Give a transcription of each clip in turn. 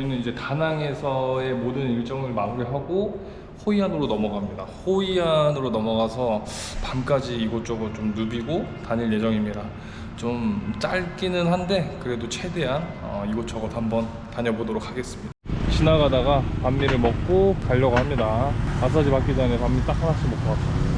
저희는 이제 다낭에서의 모든 일정을 마무리하고 호이안으로 넘어갑니다. 호이안으로 넘어가서 밤까지 이곳저곳 좀 누비고 다닐 예정입니다. 좀 짧기는 한데 그래도 최대한 어, 이곳저곳 한번 다녀보도록 하겠습니다. 지나가다가 반미를 먹고 가려고 합니다. 마사지 받기 전에 반미 딱 하나씩 먹고 왔어요.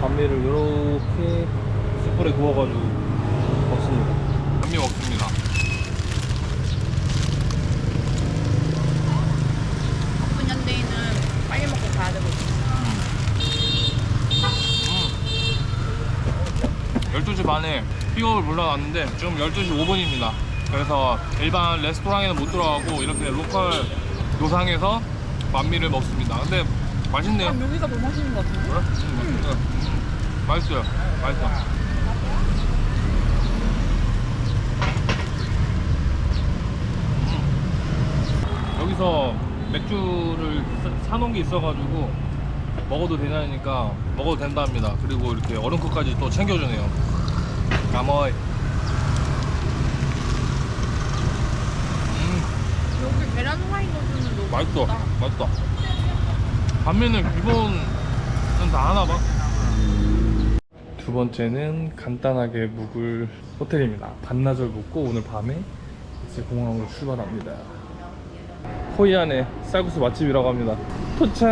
반미를 이렇게 숯불에 구워가지고 먹습니다. 반미 먹습니다. 바쁜 현대인은 빨리 먹고 가야 되고 12시 반에 픽업을 불러놨는데 지금 12시 5분입니다. 그래서 일반 레스토랑에는 못 들어가고 이렇게 로컬 노상에서 만미를 먹습니다. 근데 맛있네요. 여기가 더 맛있는 것 같은데? 그래? 음, 맛있어요. 음, 맛있어요. 맛있어. 음. 여기서 맥주를 사- 사놓은 게 있어가지고 먹어도 되냐니까 먹어도 된답니다. 그리고 이렇게 얼음컵까지 또 챙겨주네요. 까머이. 음, 여기 계란 후라이 넣어주는 너무 맛있어. 맛있다. 맛있다. 반면은 기본은 다 하나 봐. 두 번째는 간단하게 묵을 호텔입니다. 반나절 묵고 오늘 밤에 이제 공항으로 출발합니다. 호이안의 쌀국수 맛집이라고 합니다. 도착.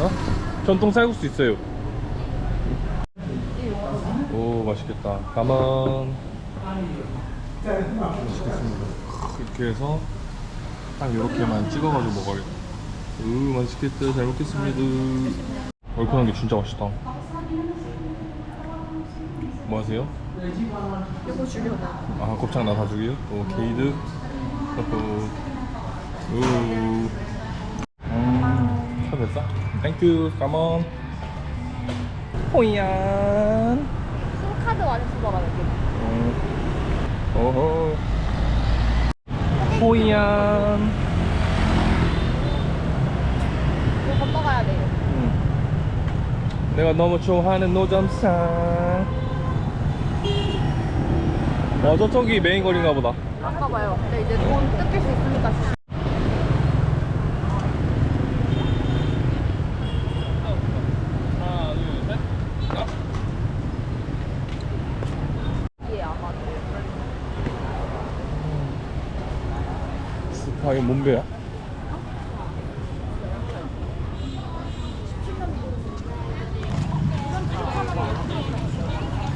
어? 전통 쌀국수 있어요. 오 맛있겠다. 가만. 맛있겠습니다. 이렇게 해서 딱 이렇게만 찍어가지고 먹어야겠다. 으 맛있겠다. 잘 먹겠습니다. 얼큰한 게 진짜 맛있다. 뭐 하세요? 이거 주려고. 아 곱창 나 사주기요? 오 게이드. 우. 음. 다 됐어? 땡큐. 까먼. 호이안. 카드 많이 쓰더라 여기. 어. 오호. 호이안. 이거 건너가야 돼요. 음. 내가 너무 좋아하는 노점상. 어 저쪽이 메인 거리인가 보다. 그런가 봐요. 근데 이제 돈 뜯길 수 있으니까 조심. 하나, 둘, 셋. 야. 예 아마. 스파이 몸베야?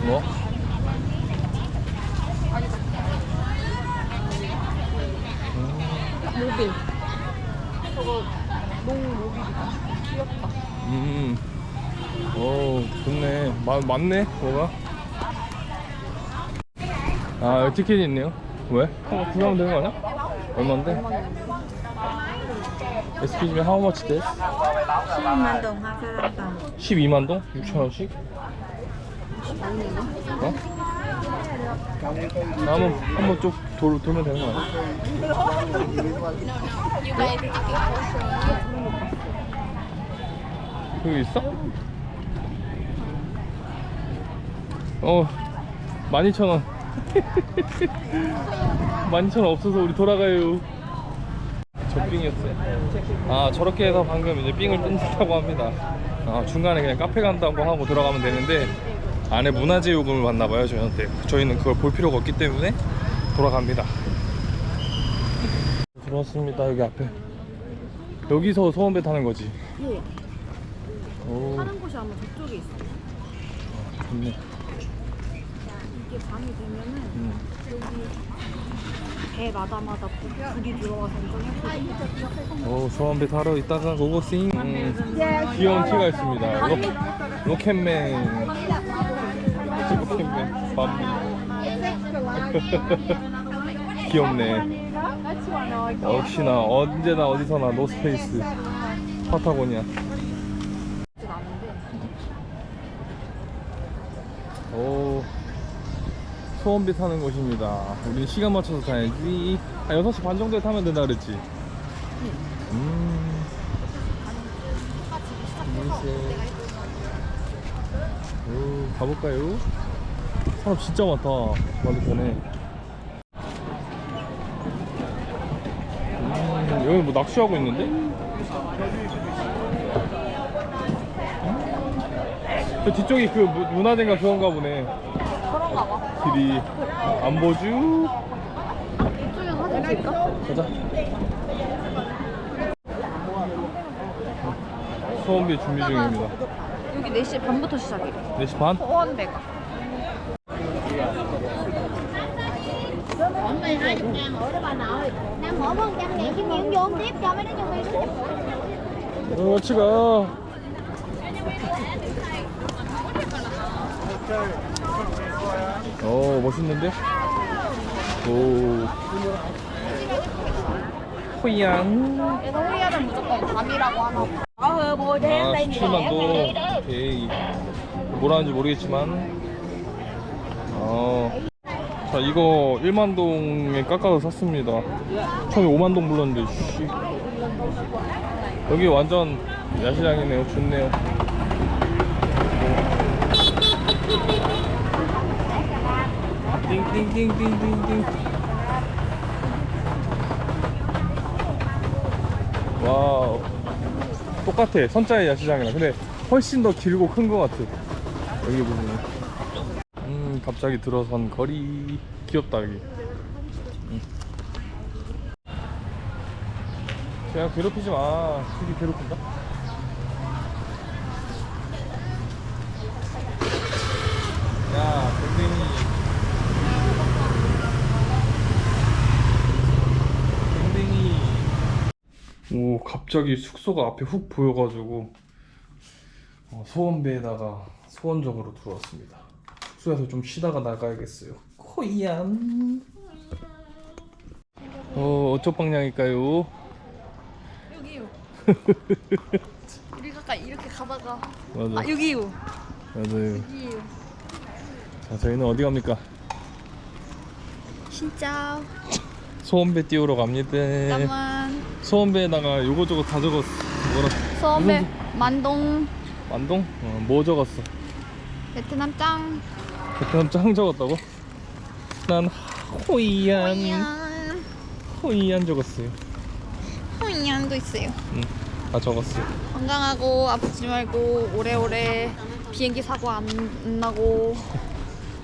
뭐? 모빌. 저거 농 모빌. 귀엽다. 음. 오, 좋네. 마, 많네, 뭐가? 아, 여기 티켓이 있네요. 왜? 한번 구경하면 되는 거 아니야? 얼만데? Excuse me, how much this? 12만 동 하사람당 12만 동? 6천 원씩? 어? 나 한번 한번 쭉 돌, 돌면 되는 거 아니야? 여기 있어? 어, 12,000원. 12,000원 없어서 우리 돌아가요. 저 삥이었어요. 아, 저렇게 해서 방금 이제 삥을 뜯는다고 합니다. 아, 중간에 그냥 카페 간다고 하고 들어가면 되는데, 안에 문화재 요금을 받나 봐요, 저희한테. 저희는 그걸 볼 필요가 없기 때문에 돌아갑니다. 들어왔습니다, 여기 앞에. 여기서 소원배 타는 거지. 예. 오, 하는 곳이 아마 저쪽에 있어. 좋네. 이게 밤이 되면은 음. 배 마다마다 불- 불이 들어와서 엄청 예쁘고. 오, 소원배 타러 있다가 고고 싱. 음. 귀여운 티가 있습니다. 로, 로켓맨. 로켓맨. 밤. 귀엽네. 역시나 언제나 어디서나 노스페이스. 파타고니아. 소원비 타는 곳입니다 우리는 시간 맞춰서 타야지 한 6시 아, 반 정도에 타면 된다 그랬지? 음. 음. 오, 가볼까요? 사람 진짜 많다 맞은편에 음, 여기 뭐 낚시하고 있는데? 음? 저 뒤쪽이 그 문화재인가 그건가 보네 길이 안 보주 이쪽에 사진 찍을까? 가자. 수원비 준비 중입니다. 여기 4시 반부터 시작이래. 4시 반? 호원대가. Nam mở phần trăm này kim nhượng vô tiếp cho mấy đứa nhân viên 어, 같이 가. 어, 멋있는데? 오. 호양. 그래서 호이아는 무조건 밤이라고 하나 봐. Ờ, bùi 아, 17만도. 오케이. 뭐라는지 모르겠지만. 어. 자, 이거 1만동에 깎아서 샀습니다. 처음에 5만동 불렀는데, 씨. 여기 완전 야시장이네요. 좋네요. 띵띵띵띵띵띵. 와우. 똑같아. 선자의 야시장이랑. 근데 훨씬 더 길고 큰 것 같아. 여기 보면. 음, 갑자기 들어선 거리. 귀엽다, 여기. 음. 제가 괴롭히지 마. 술이 괴롭힌다? 야, 댕댕이. 댕댕이. 오, 갑자기 숙소가 앞에 훅 보여가지고 어, 소원배에다가 소원적으로 들어왔습니다. 숙소에서 좀 쉬다가 나가야겠어요. 코이안. 어, 어쩌 방향일까요? 여기요. 우리 가까 이렇게 가다가 맞아. 아 여기요. 맞아요. 여기요. 자, 저희는 어디 갑니까? 진짜. 소원배 띄우러 갑니다. 잠만. 소원배에다가 요거저거 다 적었어. 뭐라? 서메 만동 만동? 어, 뭐 적었어? 베트남 짱. 베트남 짱 적었다고? 난 호이안. 호이안. 호이안 적었어요. 호이안도 있어요. 응, 다 적었어요. 건강하고 아프지 말고 오래오래 비행기 사고 안, 안 나고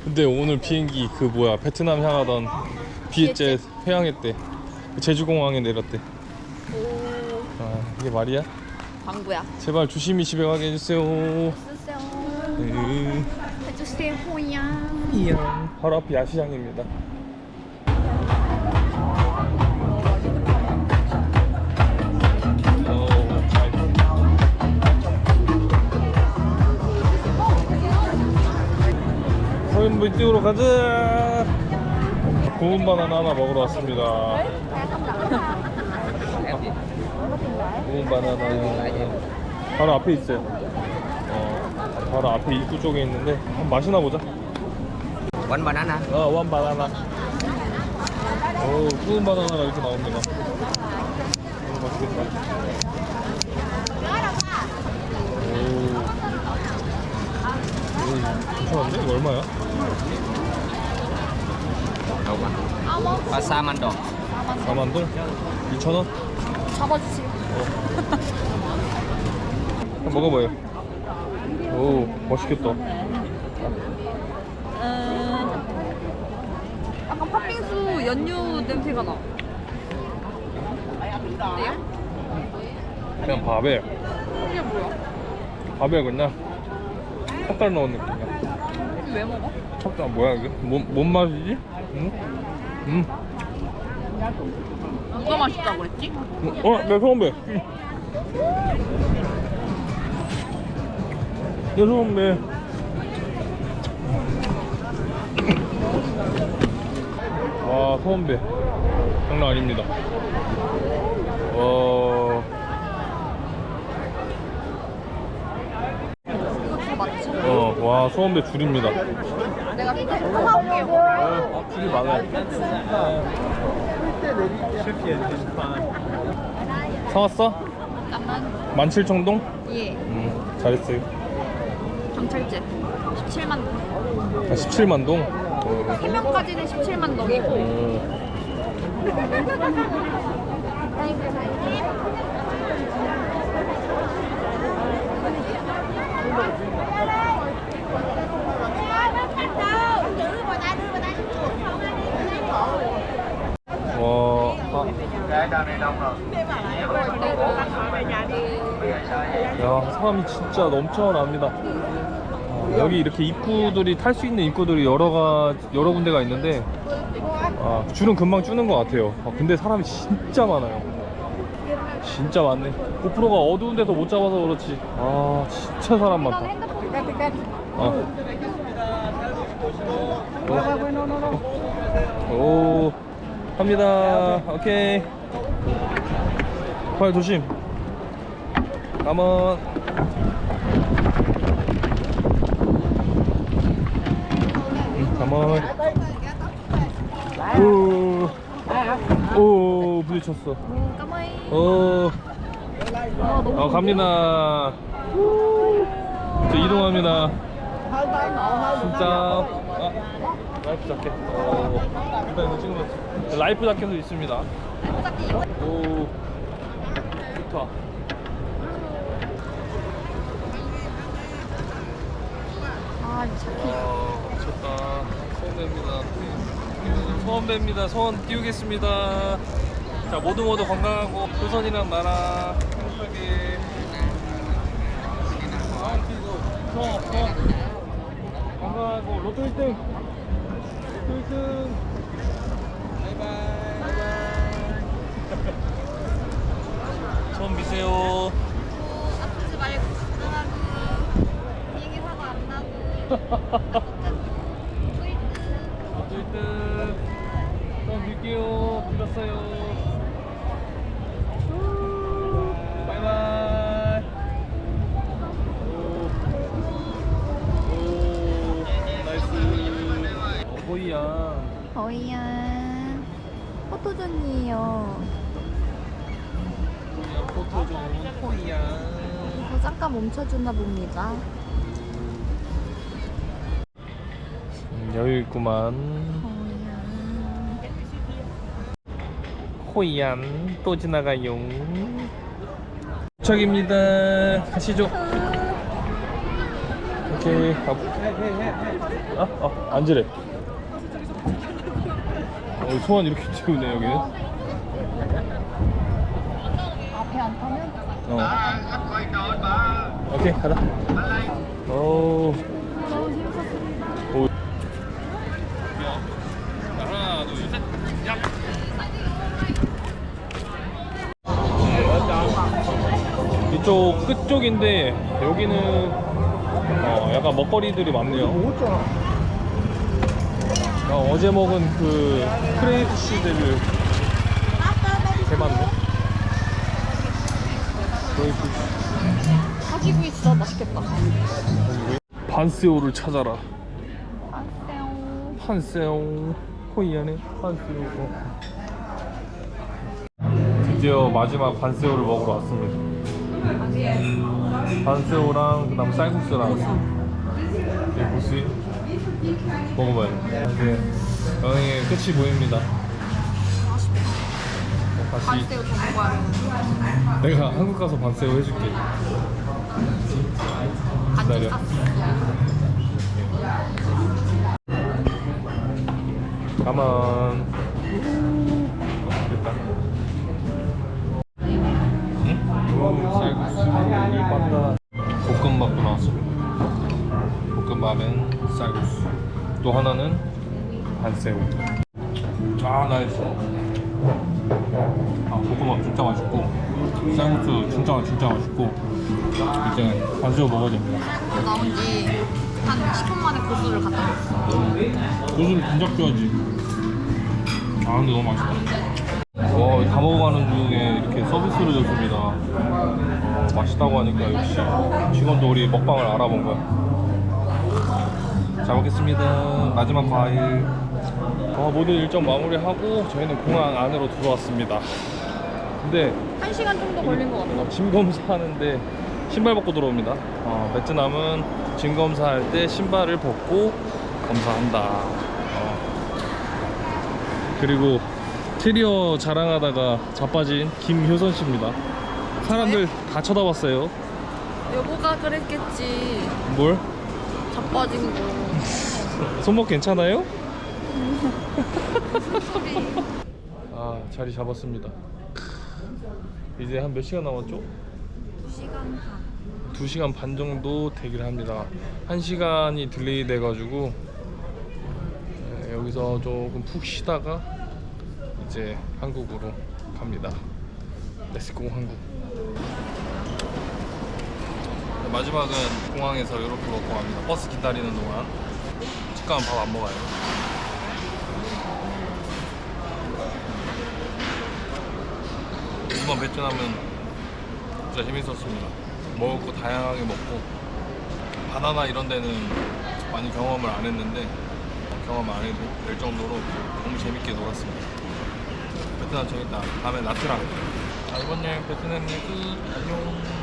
근데 오늘 비행기 그 뭐야 베트남 향하던 비엣젯 회항했대. 제주공항에 내렸대. 오 아 이게 말이야? 광구야. 제발 조심히 집에 가게 해주세요. 쓰세요. 네. 해주세요 호이안. 이양. 바로 앞이 야시장입니다. 어, 소연부 띄우러 가자. 구운 바나나 하나 먹으러 왔습니다. 구운 바나나. 바로 앞에 있어요. 어, 바로 앞에 입구 쪽에 있는데 한번 마시나 보자. One banana. 어, 원 바나나. 오, 구운 바나나가 이렇게 나옵니다. 너무 맛있겠다. 오. 오, 괜찮은데? 이거 얼마야? Đâu mà? Và sa mando. 4만 동? 2천 원? 잡아주세요. 한번 먹어봐요. 오, 맛있겠다. 음, 약간 팥빙수 연유 냄새가 나. 어때요? 그냥 밥에, 이게 뭐야? 밥에 그냥 찹쌀 넣은 느낌이야. 이거 왜 먹어? 찹쌀 뭐야 이게? 뭔, 뭔 맛이지? 응? 음. 누가 맛있다고 그랬지? 어, 내 소원배. 내 소원배. 와, 소원배. 장난 아닙니다. 와. 어, 와, 소원배 줄입니다. 내가 사올게요. 어, 줄이 많아요. 사왔어? 잠깐만. 17,000동? 예. 음, 잘했어요. 경찰제 17만 동. 아, 17만 동? 어, 3명까지는 17만 동이고 어. 와. 아. 야 사람이 진짜 넘쳐납니다. 아, 여기 이렇게 입구들이 탈 수 있는 입구들이 여러 가 여러 군데가 있는데 아, 줄은 금방 주는 것 같아요. 아, 근데 사람이 진짜 많아요. 진짜 많네. 고프로가 어두운 데서 못 잡아서 그렇지. 아 진짜 사람 많다. 어. 오. 오. 갑니다. 오케이. 팔 조심. 가만. 응, 가만. 오. 오, 부딪혔어. 어. 어, 갑니다. 저 이동합니다. 진짜. 아, 라이프 자켓. 어, 일단 이거 찍으면 라이프 자켓도 있습니다. 오, 좋다. 아, 이 자켓. 와, 미쳤다. 소원 뵙니다. 소원. 소원 띄우겠습니다. 자, 모두 모두 건강하고 조선이랑 나라 행복하게. 서, 서. 건강하고 로또 1등. 로또 1등. 바이바이. 처음 비세요. 아프지 말고 건강하고 비행기 사고 안 나고. 로 또 1등. 처음 빌게요. 빌었어요. 바이바이. 오, 오, 나이스. 어, 호이야. 어이야. 포토존이에요. 호이야, 포토 좀. 호이야. 이거 잠깐 멈춰주나 봅니다. 여유 있구만. 호이안 또 지나가요. 도착입니다. 가시죠. 오케이. 가. 아, 아, 앉으래. 어, 소원 이렇게 띄우네 여기는. 앞에 안 타면? 어. 오케이 가자. 오. 오. 이쪽 끝쪽인데 여기는 어, 약간 먹거리들이 많네요. 어, 어제 먹은 그개 많네. 크레이지 가지고 있어. 맛있겠다. 반세오를 찾아라. 안녕. 판세오 호이안의 판세오 드디어 마지막 반세오를 먹으러 왔습니다 반세오랑 그 다음 쌀국수랑. 이게 뭐지? 먹어봐요. 이제 여행의 끝이 보입니다. 어, 다시 반새우 더 먹어야 내가 한국 가서 반세오 해줄게. 기다려. 가만 쌀국수 볶음밥도 나왔습니다 볶음밥엔 쌀국수 또 하나는 반새우 아 나이스 아 볶음밥 진짜 맛있고 쌀국수 진짜 진짜 맛있고 이제 반새우 먹어야 됩니다 나온 지한 10분 만에 고수를 갖다 줬어. 고수를 진작 줘야지. 아 근데 너무 맛있다. 와, 다 먹어가는 중에 이렇게 서비스를 줬습니다. 어, 맛있다고 하니까 역시 직원도 우리 먹방을 알아본 거야. 잘 먹겠습니다. 마지막 과일. 어, 모든 일정 마무리하고 저희는 공항 안으로 들어왔습니다. 근데 한 시간 정도 걸린 것 같아. 어, 짐 검사하는데 신발 벗고 들어옵니다. 어, 베트남은 짐 검사할 때 신발을 벗고 검사한다. 어. 그리고 인테리어 자랑하다가 자빠진 김효선 씨입니다. 사람들 다 쳐다봤어요. 여보가 그랬겠지. 뭘? 자빠진 거. 손목 괜찮아요? 아 자리 잡았습니다. 이제 한 몇 시간 남았죠? 2시간 반. 2시간 반 정도 대기를 합니다. 1시간이 딜레이 돼가지고 네, 여기서 조금 푹 쉬다가 이제 한국으로 갑니다. 렛츠고 한국. 네, 마지막은 공항에서 이렇게 먹고 갑니다. 버스 기다리는 동안 집 가면 밥 안 먹어요. 이번 베트남은 진짜 재밌었습니다. 먹을 거 다양하게 먹고 바나나 이런 데는 많이 경험을 안 했는데 경험 안 해도 될 정도로 너무 재밌게 놀았습니다. 베트남 재밌다. 다음에 나트랑. 자, 이번 여행 베트남 끝. 안녕.